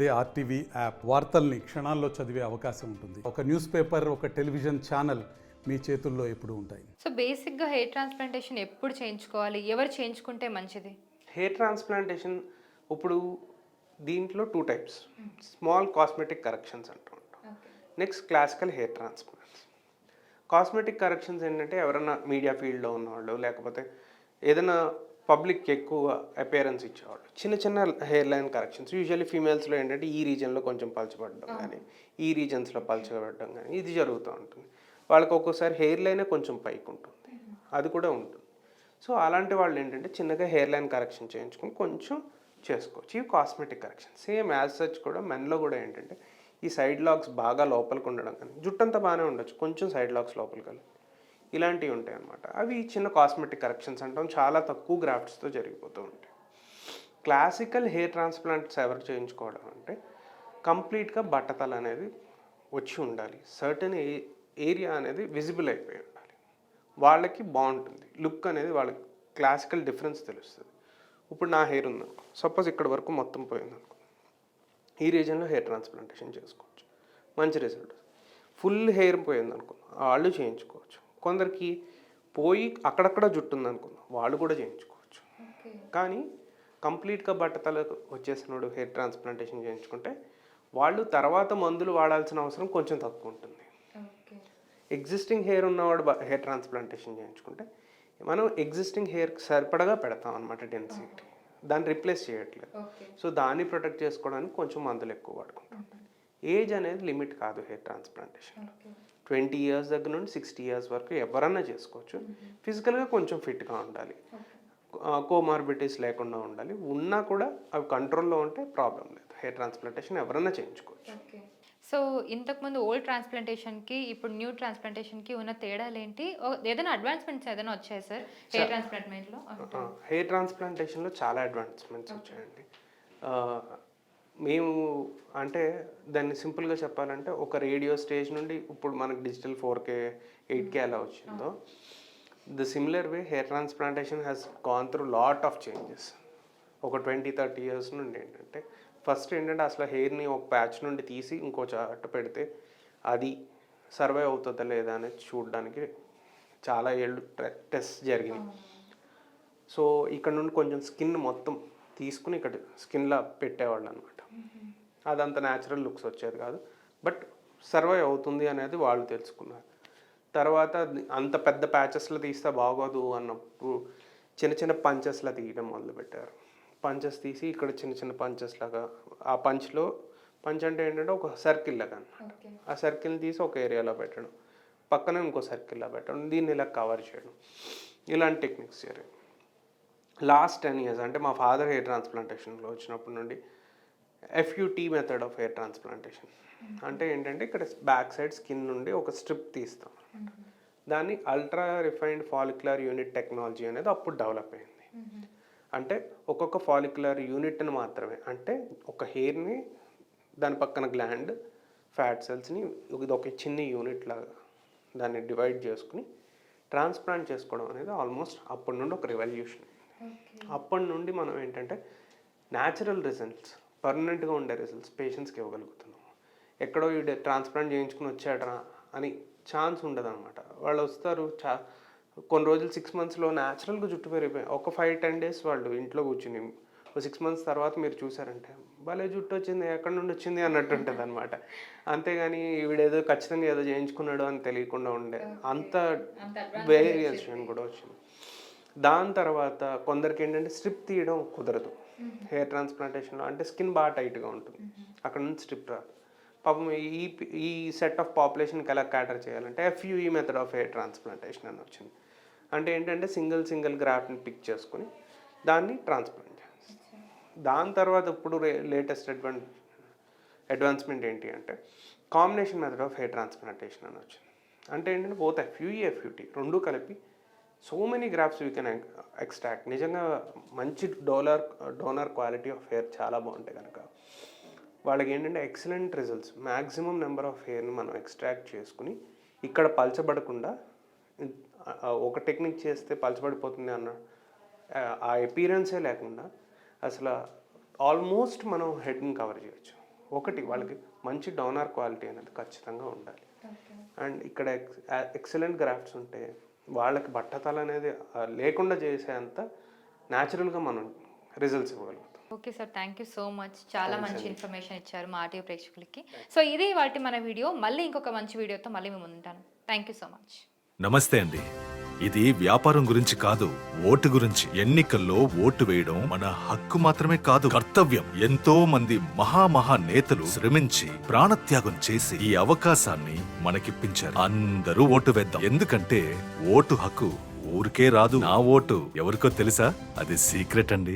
అదే RTV app వార్తల్ని క్షణాల్లో చదివే అవకాశం ఉంటుంది. ఒక న్యూస్ పేపర్ ఒక టెలివిజన్ ఛానల్ మీ చేతుల్లో ఎప్పుడూ ఉంటాయి. సో బేసిక్గా హెయిర్ ట్రాన్స్ప్లాంటేషన్ ఎప్పుడు చేయించుకోవాలి? ఎవరు చేయించుకుంటే మంచిది? హెయిర్ ట్రాన్స్ప్లాంటేషన్ ఇప్పుడు దీంట్లో two types. Small cosmetic corrections అంటూ ఉంటాం next classical hair transplants. Cosmetic corrections ఏంటంటే ఎవరైనా మీడియా ఫీల్డ్లో ఉన్నవాళ్ళు లేకపోతే ఏదైనా పబ్లిక్ ఎక్కువ అపేరెన్స్ ఇచ్చేవాళ్ళు. చిన్న చిన్న హెయిర్ లైన్ కరెక్షన్స్ యూజువల్లీ ఫీమేల్స్లో ఏంటంటే ఈ రీజన్లో కొంచెం పలచబడడం కానీ ఈ రీజన్స్లో పలచబడడం కానీ ఇది జరుగుతూ ఉంటుంది. వాళ్ళకి ఒక్కోసారి హెయిర్ లైనే కొంచెం పైకి ఉంటుంది. అది కూడా ఉంటుంది. సో అలాంటి వాళ్ళు ఏంటంటే చిన్నగా హెయిర్ లైన్ కరెక్షన్ చేయించుకొని కొంచెం చేసుకోవచ్చు. ఇవి cosmetic correction same as such కూడా మెన్లో కూడా ఏంటంటే ఈ సైడ్ లాక్స్ బాగా లోపలికి ఉండడం కానీ జుట్టంతా బాగానే ఉండొచ్చు. కొంచెం సైడ్ లాక్స్ లోపలికి వెళ్ళి. ఇలాంటివి ఉంటాయి అన్నమాట అవి చిన్న కాస్మెటిక్ కరెక్షన్స్ అంటాం. చాలా తక్కువ గ్రాఫ్ట్స్తో జరిగిపోతూ ఉంటాయి. క్లాసికల్ హెయిర్ ట్రాన్స్ప్లాంట్స్ ఎవరు చేయించుకోవడం అంటే కంప్లీట్గా బట్టతల అనేది వచ్చి ఉండాలి. సర్టన్ ఏరియా అనేది విజిబుల్ అయిపోయి ఉండాలి. వాళ్ళకి బాగుంటుంది. లుక్ అనేది వాళ్ళకి క్లాసికల్ డిఫరెన్స్ తెలుస్తుంది. ఇప్పుడు నా హెయిర్ ఉందనుకో సపోజ్ ఇక్కడ వరకు మొత్తం పోయిందనుకో ఈ రీజన్లో హెయిర్ ట్రాన్స్ప్లాంటేషన్ చేసుకోవచ్చు. మంచి రిజల్ట్. ఫుల్ హెయిర్ పోయిందనుకో వాళ్ళు చేయించుకోవచ్చు. కొందరికి పోయి అక్కడక్కడ జుట్టు ఉందనుకుందాం. వాళ్ళు కూడా చేయించుకోవచ్చు. కానీ కంప్లీట్గా బట్టతలకు వచ్చేసినోడు హెయిర్ ట్రాన్స్ప్లాంటేషన్ చేయించుకుంటే వాళ్ళు తర్వాత మందులు వాడాల్సిన అవసరం కొంచెం తక్కువ ఉంటుంది. ఎగ్జిస్టింగ్ హెయిర్ ఉన్నవాడు హెయిర్ ట్రాన్స్ప్లాంటేషన్ చేయించుకుంటే మనం ఎగ్జిస్టింగ్ హెయిర్ సరిపడగా పెడతాం అనమాట డెన్సిటీ. దాన్ని రిప్లేస్ చేయట్లేదు. సో దాన్ని ప్రొటెక్ట్ చేసుకోవడానికి కొంచెం మందులు ఎక్కువ వాడుకుంటాం. ఏజ్ అనేది లిమిట్ కాదు హెయిర్ ట్రాన్స్ప్లాంటేషన్లో ట్వంటీ ఇయర్స్ దగ్గర నుండి సిక్స్టీ ఇయర్స్ వరకు ఎవరన్నా చేసుకోవచ్చు. ఫిజికల్గా కొంచెం ఫిట్గా ఉండాలి. కోమార్బిటీస్ లేకుండా ఉండాలి. ఉన్నా కూడా అవి కంట్రోల్లో ఉంటే ప్రాబ్లం లేదు. హెయిర్ ట్రాన్స్ప్లాంటేషన్ ఎవరన్నా చేయించుకోవచ్చు. సో ఇంతకుముందు ఓల్డ్ ట్రాన్స్ప్లాంటేషన్కి ఇప్పుడు న్యూ ట్రాన్స్ప్లాంటేషన్కి ఉన్న తేడాలు ఏంటి ఏదైనా అడ్వాన్స్మెంట్స్ ఏదైనా వచ్చాయి సార్? హెయిర్ ట్రాన్స్ప్లాంట్మెంట్లో హెయిర్ ట్రాన్స్ప్లాంటేషన్లో చాలా అడ్వాన్స్మెంట్స్ వచ్చాయండి. మేము అంటే దాన్ని సింపుల్గా చెప్పాలంటే ఒక రేడియో స్టేజ్ నుండి ఇప్పుడు మనకి digital four K eight K అలా వచ్చిందో. The similar way hair transplantation has gone through lot of changes. ఒక ట్వంటీ థర్టీ ఇయర్స్ నుండి ఏంటంటే ఫస్ట్ ఏంటంటే అసలు హెయిర్ని ఒక ప్యాచ్ నుండి తీసి ఇంకో చాట పెడితే అది సర్వే అవుతుందా లేదా అనేది చూడడానికి చాలా ఏళ్ళు టెస్ట్ జరిగినాయి. సో ఇక్కడ నుండి కొంచెం స్కిన్ మొత్తం తీసుకుని ఇక్కడ స్కిన్లా పెట్టేవాళ్ళు అనమాట అదంత న్యాచురల్ లుక్స్ వచ్చేది కాదు. బట్ సర్వైవ్ అవుతుంది అనేది వాళ్ళు తెలుసుకున్నారు. తర్వాత అంత పెద్ద ప్యాచెస్లో తీస్తే బాగోదు అన్నప్పుడు చిన్న చిన్న పంచెస్లా తీయడం మొదలుపెట్టారు. పంచెస్ తీసి ఇక్కడ చిన్న చిన్న పంచెస్ లాగా ఆ పంచ్లో పంచ్ అంటే ఏంటంటే ఒక సర్కిల్ లాగా అన్నమాట. ఆ సర్కిల్ని తీసి ఒక ఏరియాలో పెట్టడం. పక్కన ఇంకో సర్కిల్లో పెట్టడం. దీన్ని ఇలా కవర్ చేయడం. ఇలాంటి టెక్నిక్స్ జరిగాయి లాస్ట్ టెన్ ఇయర్స్ అంటే మా ఫాదర్ హెయిర్ ట్రాన్స్ప్లాంటేషన్లో వచ్చినప్పటి నుండి FUT method of hair transplantation అంటే ఏంటంటే ఇక్కడ బ్యాక్ సైడ్ స్కిన్ నుండి ఒక స్ట్రిప్ తీస్తాం. దాన్ని ultra refined follicular unit technology అనేది అప్పుడు డెవలప్ అయింది. అంటే ఒక్కొక్క ఫాలిక్యులర్ యూనిట్ని మాత్రమే అంటే ఒక హెయిర్ని దాని పక్కన గ్లాండ్ ఫ్యాట్ సెల్స్ని ఇది ఒక చిన్న యూనిట్ లాగా దాన్ని డివైడ్ చేసుకుని ట్రాన్స్ప్లాంట్ చేసుకోవడం అనేది ఆల్మోస్ట్ అప్పటి నుండి ఒక రెవల్యూషన్. అప్పటి నుండి మనం ఏంటంటే న్యాచురల్ రిజల్ట్స్ పర్మనెంట్గా ఉండే రిజల్ట్స్ పేషెంట్స్కి ఇవ్వగలుగుతున్నాం. ఎక్కడో ఈ ట్రాన్స్ప్లాంట్ చేయించుకుని వచ్చాడరా అని ఛాన్స్ ఉండదు అనమాట వాళ్ళు వస్తారు చా కొన్ని రోజులు సిక్స్ మంత్స్లో న్యాచురల్గా జుట్టు పెరిగిపోయి ఒక ఫైవ్ టెన్ డేస్ వాళ్ళు ఇంట్లో కూర్చుని ఒక సిక్స్ మంత్స్ తర్వాత మీరు చూసారంటే భలే జుట్టు వచ్చింది ఎక్కడి నుండి వచ్చింది అన్నట్టు ఉంటుంది అనమాట అంతేగాని వీడేదో ఖచ్చితంగా ఏదో చేయించుకున్నాడు అని తెలియకుండా ఉండే అంత వేరియేషన్ కూడా వచ్చింది. దాని తర్వాత కొందరికి ఏంటంటే స్ట్రిప్ తీయడం కుదరదు. హెయిర్ ట్రాన్స్ప్లాంటేషన్లో అంటే స్కిన్ బాగా టైట్గా ఉంటుంది. అక్కడ నుంచి స్ట్రిప్ రాదు. పాపం ఈ ఈ సెట్ ఆఫ్ పాపులేషన్కి ఎలా క్యాటర్ చేయాలంటే FUE method of hair transplantation అని వచ్చింది. అంటే ఏంటంటే సింగిల్ సింగిల్ గ్రాఫ్ని పిక్ చేసుకుని దాన్ని ట్రాన్స్ప్లాంట్ చేయాలి. దాని తర్వాత ఇప్పుడు లేటెస్ట్ అడ్వాన్ అడ్వాన్స్మెంట్ ఏంటి అంటే combination method of hair transplantation అని వచ్చింది. అంటే ఏంటంటే బోత్ ఎఫ్యూఈ ఎఫ్యూటీ రెండు కలిపి so many grafts we can extract నిజంగా మంచి dollar donor quality of hair చాలా బాగుంటాయి కనుక. వాళ్ళకి ఏంటంటే excellent results maximum number of హెయిర్ని మనం ఎక్స్ట్రాక్ట్ చేసుకుని ఇక్కడ పలచబడకుండా ఒక టెక్నిక్ చేస్తే పలచబడిపోతుంది అన్న ఆ అపీరెన్సే లేకుండా అసలు ఆల్మోస్ట్ మనం హెడ్ని కవర్ చేయొచ్చు. ఒకటి వాళ్ళకి మంచి డోనర్ క్వాలిటీ అనేది ఖచ్చితంగా ఉండాలి. అండ్ ఇక్కడ ఎక్స్ ఎక్సలెంట్ గ్రాఫ్ట్స్ ఉంటే వాళ్ళకి బట్టతల అనేది లేకుండా చేసేంత న్యాచురల్గా మనం results ఇవ్వగలుగుతాం. Okay sir thank you so much చాలా మంచి ఇన్ఫర్మేషన్ ఇచ్చారు మా ఆర్టీవీ ప్రేక్షకులకి. సో ఇది వాటి మన వీడియో మళ్ళీ ఇంకొక మంచి వీడియోతో మళ్ళీ మేము ఉంటాను థ్యాంక్ యూ సో మచ్ నమస్తే అండి. ఇది వ్యాపారం గురించి కాదు ఓటు గురించి. ఎన్నికల్లో ఓటు వేయడం మన హక్కు మాత్రమే కాదు. కర్తవ్యం. ఎంతో మంది మహామహా నేతలు శ్రమించి ప్రాణత్యాగం చేసి ఈ అవకాశాన్ని మనకిప్పించారు. అందరూ ఓటు వేద్దాం. ఎందుకంటే ఓటు హక్కు ఊరికే రాదు. నా ఓటు ఎవరికో తెలుసా? అది సీక్రెట్ అండి.